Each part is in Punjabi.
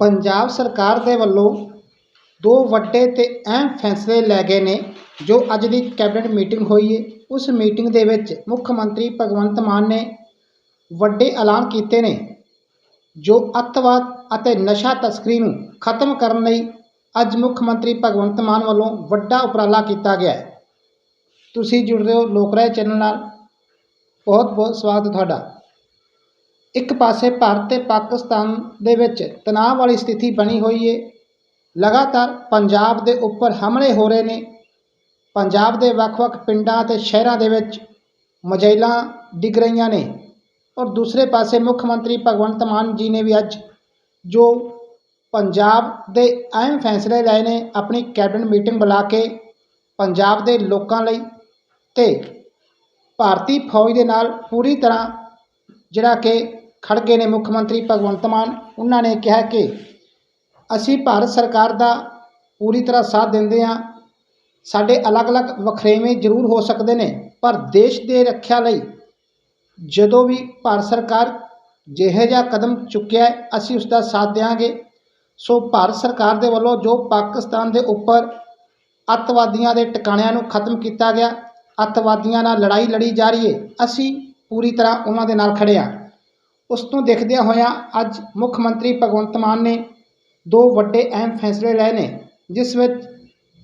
ਪੰਜਾਬ ਸਰਕਾਰ ਦੇ ਵੱਲੋਂ ਦੋ ਵੱਡੇ ਅਤੇ ਅਹਿਮ ਫੈਸਲੇ ਲੈ ਗਏ ਨੇ, ਜੋ ਅੱਜ ਦੀ ਕੈਬਨਿਟ ਮੀਟਿੰਗ ਹੋਈ ਹੈ ਉਸ ਮੀਟਿੰਗ ਦੇ ਵਿੱਚ ਮੁੱਖ ਮੰਤਰੀ ਭਗਵੰਤ ਮਾਨ ਨੇ ਵੱਡੇ ਐਲਾਨ ਕੀਤੇ ਨੇ, ਜੋ ਅੱਤਵਾਦ ਅਤੇ ਨਸ਼ਾ ਤਸਕਰੀ ਨੂੰ ਖਤਮ ਕਰਨ ਲਈ ਅੱਜ ਮੁੱਖ ਮੰਤਰੀ ਭਗਵੰਤ ਮਾਨ ਵੱਲੋਂ ਵੱਡਾ ਉਪਰਾਲਾ ਕੀਤਾ ਗਿਆ ਹੈ। ਤੁਸੀਂ ਜੁੜ ਰਹੇ ਹੋ ਲੋਕ ਰਾਏ ਚੈਨਲ ਨਾਲ। ਬਹੁਤ ਬਹੁਤ ਸਵਾਗਤ ਤੁਹਾਡਾ। ਇੱਕ ਪਾਸੇ ਭਾਰਤ ਤੇ ਪਾਕਿਸਤਾਨ ਦੇ ਵਿੱਚ ਤਣਾਅ ਵਾਲੀ ਸਥਿਤੀ ਬਣੀ ਹੋਈ ਹੈ ਲਗਾਤਾਰ ਪੰਜਾਬ ਦੇ ਉੱਪਰ ਹਮਲੇ ਹੋ ਰਹੇ ਨੇ। ਪੰਜਾਬ ਦੇ ਵੱਖ-ਵੱਖ ਪਿੰਡਾਂ ਅਤੇ ਸ਼ਹਿਰਾਂ ਦੇ ਵਿੱਚ ਮਜੈਲਾਂ ਡਿੱਗ ਰਹੀਆਂ ਨੇ। ਔਰ ਦੂਸਰੇ ਪਾਸੇ ਮੁੱਖ ਮੰਤਰੀ ਭਗਵੰਤ ਮਾਨ ਜੀ ਨੇ ਵੀ ਅੱਜ ਜੋ ਪੰਜਾਬ ਦੇ ਅਹਿਮ ਫੈਸਲੇ ਲਏ ਨੇ, ਆਪਣੀ ਕੈਬਨਿਟ ਮੀਟਿੰਗ ਬੁਲਾ ਕੇ ਪੰਜਾਬ ਦੇ ਲੋਕਾਂ ਲਈ ਤੇ ਭਾਰਤੀ ਫੌਜ ਦੇ ਨਾਲ ਪੂਰੀ ਤਰ੍ਹਾਂ ਜਿਹੜਾ ਕਿ ਖੜ ਗਏ ਨੇ ਮੁੱਖ ਮੰਤਰੀ ਭਗਵੰਤ ਮਾਨ। ਉਹਨਾਂ ਨੇ ਕਿਹਾ ਕਿ ਅਸੀਂ ਭਾਰਤ ਸਰਕਾਰ ਦਾ ਪੂਰੀ ਤਰ੍ਹਾਂ ਸਾਥ ਦਿੰਦੇ ਹਾਂ। ਸਾਡੇ ਅਲੱਗ-ਅਲੱਗ ਵਖਰੇਵੇਂ ਜ਼ਰੂਰ ਹੋ ਸਕਦੇ ਨੇ, ਪਰ ਦੇਸ਼ ਦੇ ਰੱਖਿਆ ਲਈ ਜਦੋਂ ਵੀ ਭਾਰਤ ਸਰਕਾਰ ਜਿਹੇ ਜਿਹਾ ਕਦਮ ਚੁੱਕਿਆ ਅਸੀਂ ਉਸ ਦਾ ਸਾਥ ਦਿਆਂਗੇ। ਸੋ ਭਾਰਤ ਸਰਕਾਰ ਦੇ ਵੱਲੋਂ ਜੋ ਪਾਕਿਸਤਾਨ ਦੇ ਉੱਪਰ ਅੱਤਵਾਦੀਆਂ ਦੇ ਟਿਕਾਣਿਆਂ ਨੂੰ ਖਤਮ ਕੀਤਾ ਗਿਆ, ਅੱਤਵਾਦੀਆਂ ਨਾਲ ਲੜਾਈ ਲੜੀ ਜਾ ਰਹੀ ਹੈ, ਅਸੀਂ ਪੂਰੀ ਤਰ੍ਹਾਂ ਉਹਨਾਂ ਦੇ ਨਾਲ ਖੜੇ ਹਾਂ। ਉਸ ਤੋਂ ਦੇਖਦਿਆਂ ਹੋਇਆਂ ਅੱਜ ਮੁੱਖ ਮੰਤਰੀ ਭਗਵੰਤ ਮਾਨ ਨੇ ਦੋ ਵੱਡੇ ਅਹਿਮ ਫੈਸਲੇ ਲਏ ਨੇ, ਜਿਸ ਵਿੱਚ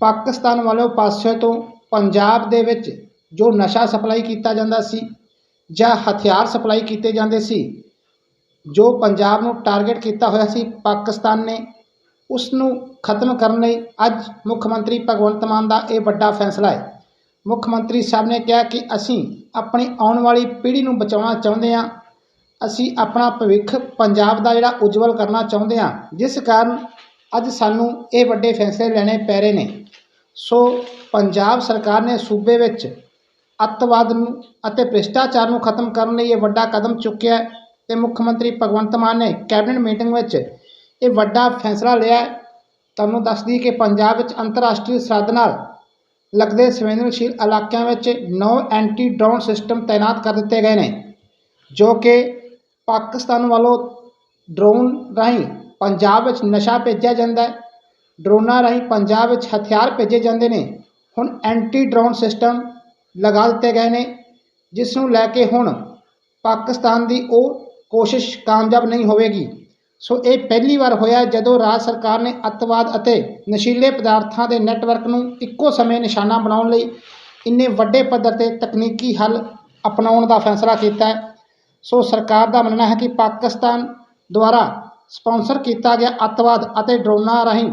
ਪਾਕਿਸਤਾਨ ਵਾਲੇ ਪਾਸੇ ਤੋਂ ਪੰਜਾਬ ਦੇ ਵਿੱਚ ਜੋ ਨਸ਼ਾ ਸਪਲਾਈ ਕੀਤਾ ਜਾਂਦਾ ਸੀ ਜਾਂ ਹਥਿਆਰ ਸਪਲਾਈ ਕੀਤੇ ਜਾਂਦੇ ਸੀ, ਜੋ ਪੰਜਾਬ ਨੂੰ ਟਾਰਗੇਟ ਕੀਤਾ ਹੋਇਆ ਸੀ, ਪਾਕਿਸਤਾਨ ਨੇ ਉਸ ਨੂੰ ਖਤਮ ਕਰਨ ਲਈ ਅੱਜ ਮੁੱਖ ਮੰਤਰੀ ਭਗਵੰਤ ਮਾਨ ਦਾ ਇਹ ਵੱਡਾ ਫੈਸਲਾ ਹੈ। ਮੁੱਖ ਮੰਤਰੀ ਸਾਹਿਬ ਨੇ ਕਿਹਾ ਕਿ ਅਸੀਂ ਆਪਣੀ ਆਉਣ ਵਾਲੀ ਪੀੜ੍ਹੀ ਨੂੰ ਬਚਾਉਣਾ ਚਾਹੁੰਦੇ ਹਾਂ। ਅਸੀਂ ਆਪਣਾ ਭਵਿੱਖ ਪੰਜਾਬ ਦਾ ਜਿਹੜਾ ਉਜਵਲ ਕਰਨਾ ਚਾਹੁੰਦੇ ਹਾਂ, ਜਿਸ ਕਾਰਨ ਅੱਜ ਸਾਨੂੰ ਇਹ ਵੱਡੇ ਫੈਸਲੇ ਲੈਣੇ ਪੈ ਰਹੇ ਨੇ। ਸੋ ਪੰਜਾਬ ਸਰਕਾਰ ਨੇ ਸੂਬੇ ਵਿੱਚ ਅੱਤਵਾਦ ਨੂੰ ਅਤੇ ਭ੍ਰਿਸ਼ਟਾਚਾਰ ਨੂੰ ਖਤਮ ਕਰਨ ਲਈ ਇਹ ਵੱਡਾ ਕਦਮ ਚੁੱਕਿਆ ਹੈ ਤੇ ਮੁੱਖ ਮੰਤਰੀ ਭਗਵੰਤ ਮਾਨ ਨੇ ਕੈਬਨਿਟ ਮੀਟਿੰਗ ਵਿੱਚ ਇਹ ਵੱਡਾ ਫੈਸਲਾ ਲਿਆ ਤੁਹਾਨੂੰ ਦੱਸ ਦਈਏ ਕਿ ਪੰਜਾਬ ਵਿੱਚ ਅੰਤਰਰਾਸ਼ਟਰੀ ਸਰਹੱਦ ਨਾਲ ਲੱਗਦੇ ਸੰਵੇਦਨਸ਼ੀਲ ਇਲਾਕਿਆਂ ਵਿੱਚ ਨੌ ਐਂਟੀ ਡਰੋਨ ਸਿਸਟਮ ਤਾਇਨਾਤ ਕਰ ਦਿੱਤੇ ਗਏ ਨੇ, ਜੋ ਕਿ ਪਾਕਿਸਤਾਨ ਵੱਲੋਂ ਡਰੋਨ ਰਾਹੀਂ ਪੰਜਾਬ ਵਿੱਚ ਨਸ਼ਾ ਭੇਜਿਆ ਜਾਂਦਾ ਹੈ। ਡਰੋਨਾਂ ਰਾਹੀਂ ਪੰਜਾਬ ਵਿੱਚ ਹਥਿਆਰ ਭੇਜੇ ਜਾਂਦੇ ਨੇ। ਹੁਣ ਐਂਟੀ ਡਰੋਨ ਸਿਸਟਮ ਲਗਾ ਦਿੱਤੇ ਗਏ ਨੇ, ਜਿਸ ਨੂੰ ਲੈ ਕੇ ਹੁਣ ਪਾਕਿਸਤਾਨ ਦੀ ਉਹ ਕੋਸ਼ਿਸ਼ ਕਾਮਯਾਬ ਨਹੀਂ ਹੋਵੇਗੀ। ਸੋ ਇਹ ਪਹਿਲੀ ਵਾਰ ਹੋਇਆ ਜਦੋਂ ਰਾਜ ਸਰਕਾਰ ਨੇ ਅੱਤਵਾਦ ਅਤੇ ਨਸ਼ੀਲੇ ਪਦਾਰਥਾਂ ਦੇ ਨੈੱਟਵਰਕ ਨੂੰ ਇੱਕੋ ਸਮੇਂ ਨਿਸ਼ਾਨਾ ਬਣਾਉਣ ਲਈ ਇੰਨੇ ਵੱਡੇ ਪੱਧਰ ਤੇ ਤਕਨੀਕੀ ਹੱਲ ਅਪਣਾਉਣ ਦਾ ਫੈਸਲਾ ਕੀਤਾ ਹੈ। ਸੋ ਸਰਕਾਰ ਦਾ ਮੰਨਣਾ ਹੈ ਕਿ ਪਾਕਿਸਤਾਨ ਦੁਆਰਾ ਸਪਾਂਸਰ ਕੀਤਾ ਗਿਆ ਅੱਤਵਾਦ ਅਤੇ ਡਰੋਨਾਂ ਰਾਹੀਂ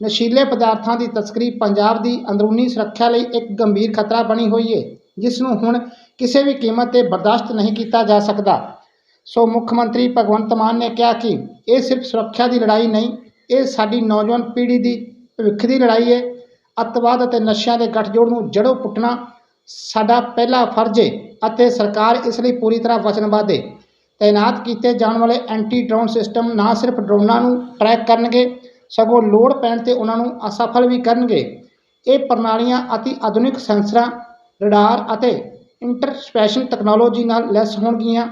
ਨਸ਼ੀਲੇ ਪਦਾਰਥਾਂ ਦੀ ਤਸਕਰੀ ਪੰਜਾਬ ਦੀ ਅੰਦਰੂਨੀ ਸੁਰੱਖਿਆ ਲਈ ਇੱਕ ਗੰਭੀਰ ਖਤਰਾ ਬਣੀ ਹੋਈ ਹੈ ਜਿਸ ਨੂੰ ਹੁਣ ਕਿਸੇ ਵੀ ਕੀਮਤ ਤੇ ਬਰਦਾਸ਼ਤ ਨਹੀਂ ਕੀਤਾ ਜਾ ਸਕਦਾ। ਸੋ ਮੁੱਖ ਮੰਤਰੀ ਭਗਵੰਤ ਮਾਨ ਨੇ ਕਿਹਾ ਕਿ ਇਹ ਸਿਰਫ ਸੁਰੱਖਿਆ ਦੀ ਲੜਾਈ ਨਹੀਂ, ਇਹ ਸਾਡੀ ਨੌਜਵਾਨ ਪੀੜ੍ਹੀ ਦੀ ਭਵਿੱਖ ਦੀ ਲੜਾਈ ਹੈ ਅੱਤਵਾਦ ਅਤੇ ਨਸ਼ਿਆਂ ਦੇ ਗੱਠਜੋੜ ਨੂੰ ਜੜੋਂ ਪੁੱਟਣਾ ਸਾਡਾ ਪਹਿਲਾ ਫਰਜ਼ ਹੈ ਅਤੇ ਸਰਕਾਰ ਇਸ ਲਈ ਪੂਰੀ ਤਰ੍ਹਾਂ ਵਚਨਬੱਧ ਹੈ ਤਾਇਨਾਤ ਕੀਤੇ ਜਾਣ ਵਾਲੇ ਐਂਟੀ ਡਰੋਨ ਸਿਸਟਮ ਨਾ ਸਿਰਫ ਡਰੋਨਾਂ ਨੂੰ ਟਰੈਕ ਕਰਨਗੇ, ਸਗੋਂ ਲੋੜ ਪੈਣ ਤੇ ਉਹਨਾਂ ਨੂੰ ਅਸਫਲ ਵੀ ਕਰਨਗੇ। ਇਹ ਪ੍ਰਣਾਲੀਆਂ ਅਤੀ ਆਧੁਨਿਕ ਸੈਂਸਰਾਂ, ਰਡਾਰ ਅਤੇ ਇੰਟਰਸਪੈਸ਼ਨ ਟੈਕਨੋਲੋਜੀ ਨਾਲ ਲੈਸ ਹੋਣਗੀਆਂ।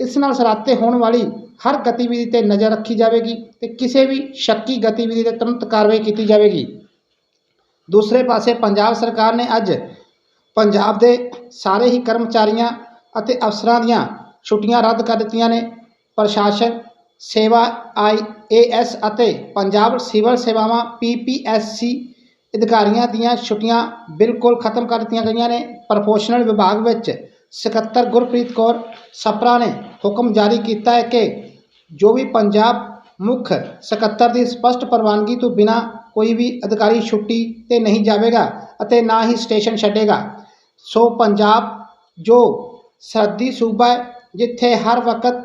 ਇਸ ਨਾਲ ਸਰਾਤੇ ਹੋਣ ਵਾਲੀ ਹਰ ਗਤੀਵਿਧੀ ਤੇ ਨਜ਼ਰ ਰੱਖੀ ਜਾਵੇਗੀ ਤੇ ਕਿਸੇ ਵੀ ਸ਼ੱਕੀ ਗਤੀਵਿਧੀ ਤੇ ਤੁਰੰਤ ਕਾਰਵਾਈ ਕੀਤੀ ਜਾਵੇਗੀ। ਦੂਸਰੇ ਪਾਸੇ ਪੰਜਾਬ ਸਰਕਾਰ ਨੇ ਅੱਜ ਪੰਜਾਬ ਦੇ ਸਾਰੇ ਹੀ ਕਰਮਚਾਰੀਆਂ ਅਤੇ ਅਫਸਰਾਂ ਦੀਆਂ ਛੁੱਟੀਆਂ ਰੱਦ ਕਰ ਦਿੱਤੀਆਂ ਨੇ। ਪ੍ਰਸ਼ਾਸਨ, ਸੇਵਾ ਆਈਏਐਸ ਅਤੇ ਪੰਜਾਬ ਸਿਵਲ ਸੇਵਾਵਾਂ ਪੀਪੀਐਸਸੀ ਅਧਿਕਾਰੀਆਂ ਦੀਆਂ ਛੁੱਟੀਆਂ ਬਿਲਕੁਲ ਖਤਮ ਕਰ ਦਿੱਤੀਆਂ ਗਈਆਂ ਨੇ। ਪ੍ਰੋਫੈਸ਼ਨਲ ਵਿਭਾਗ ਵਿੱਚ ਸਕੱਤਰ ਗੁਰਪ੍ਰੀਤ ਕੌਰ ਸਪਰਾ ਨੇ ਹੁਕਮ ਜਾਰੀ ਕੀਤਾ ਹੈ ਕਿ ਜੋ ਵੀ ਪੰਜਾਬ ਮੁੱਖ ਸਕੱਤਰ ਦੀ ਸਪਸ਼ਟ ਪ੍ਰਵਾਨਗੀ ਤੋਂ ਬਿਨਾ ਕੋਈ ਵੀ ਅਧਿਕਾਰੀ ਛੁੱਟੀ ਤੇ ਨਹੀਂ ਜਾਵੇਗਾ ਅਤੇ ਨਾ ਹੀ ਸਟੇਸ਼ਨ ਛੱਡੇਗਾ। ਸੋ ਪੰਜਾਬ ਜੋ ਸਰਦੀ ਸੂਬਾ ਹੈ, ਜਿੱਥੇ ਹਰ ਵਕਤ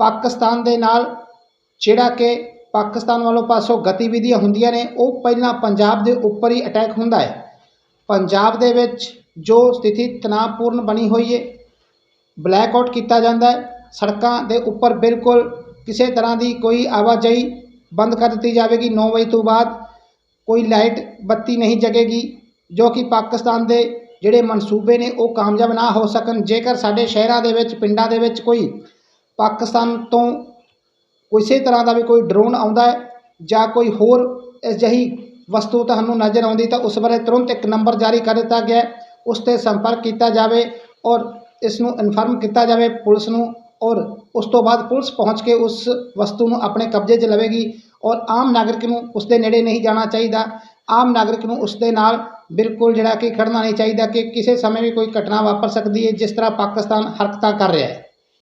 ਪਾਕਿਸਤਾਨ ਦੇ ਨਾਲ ਜਿਹੜਾ ਕਿ ਪਾਕਿਸਤਾਨ ਵੱਲੋਂ ਪਾਸੋਂ ਗਤੀਵਿਧੀਆਂ ਹੁੰਦੀਆਂ ਨੇ, ਉਹ ਪਹਿਲਾਂ ਪੰਜਾਬ ਦੇ ਉੱਪਰ ਹੀ ਅਟੈਕ ਹੁੰਦਾ ਹੈ। ਪੰਜਾਬ ਦੇ ਵਿੱਚ ਜੋ ਸਥਿਤੀ ਤਣਾਅਪੂਰਨ ਬਣੀ ਹੋਈ ਹੈ ਬਲੈਕ ਆਊਟ ਕੀਤਾ ਜਾਂਦਾ ਹੈ। ਸੜਕਾਂ ਦੇ ਉੱਪਰ ਬਿਲਕੁਲ ਕਿਸੇ ਤਰ੍ਹਾਂ ਦੀ ਕੋਈ ਆਵਾਜਾਈ ਬੰਦ ਕਰ ਦਿੱਤੀ ਜਾਵੇਗੀ। 9 ਵਜੇ ਤੋਂ ਬਾਅਦ ਕੋਈ ਲਾਈਟ ਬੱਤੀ ਨਹੀਂ ਜਗੇਗੀ, ਜੋ ਕਿ ਪਾਕਿਸਤਾਨ ਦੇ ਜਿਹੜੇ ਮਨਸੂਬੇ ਨੇ ਉਹ ਕਾਮਯਾਬ ਨਾ ਹੋ ਸਕਣ, ਜੇਕਰ ਸਾਡੇ ਸ਼ਹਿਰਾਂ ਦੇ ਵਿੱਚ, ਪਿੰਡਾਂ ਦੇ ਵਿੱਚ ਕੋਈ ਪਾਕਿਸਤਾਨ ਤੋਂ ਕਿਸੇ ਤਰ੍ਹਾਂ ਦਾ ਵੀ ਕੋਈ ਡਰੋਨ ਆਉਂਦਾ ਹੈ ਜਾਂ ਕੋਈ ਹੋਰ ਅਜਿਹੀ ਵਸਤੂ ਤੁਹਾਨੂੰ ਨਜ਼ਰ ਆਉਂਦੀ, ਤਾਂ ਉਸ ਬਾਰੇ ਤੁਰੰਤ ਇੱਕ ਨੰਬਰ ਜਾਰੀ ਕਰ ਦਿੱਤਾ ਗਿਆ ਉਸ 'ਤੇ ਸੰਪਰਕ ਕੀਤਾ ਜਾਵੇ ਔਰ ਇਸ ਨੂੰ ਇਨਫਾਰਮ ਕੀਤਾ ਜਾਵੇ ਪੁਲਿਸ ਨੂੰ ਔਰ ਉਸ ਤੋਂ ਬਾਅਦ ਪੁਲਿਸ ਪਹੁੰਚ ਕੇ ਉਸ ਵਸਤੂ ਨੂੰ ਆਪਣੇ ਕਬਜ਼ੇ 'ਚ ਲਵੇਗੀ ਔਰ ਆਮ ਨਾਗਰਿਕ ਨੂੰ ਉਸ ਦੇ ਨੇੜੇ ਨਹੀਂ ਜਾਣਾ ਚਾਹੀਦਾ। ਆਮ ਨਾਗਰਿਕ ਨੂੰ ਉਸ ਦੇ ਨਾਲ ਬਿਲਕੁਲ ਜਿਹੜਾ ਕਿ ਖੜ੍ਹਨਾ ਨਹੀਂ ਚਾਹੀਦਾ ਕਿ ਕਿਸੇ ਸਮੇਂ ਵੀ ਕੋਈ ਘਟਨਾ ਵਾਪਰ ਸਕਦੀ ਹੈ, ਜਿਸ ਤਰ੍ਹਾਂ ਪਾਕਿਸਤਾਨ ਹਰਕਤਾਂ ਕਰ ਰਿਹਾ ਹੈ।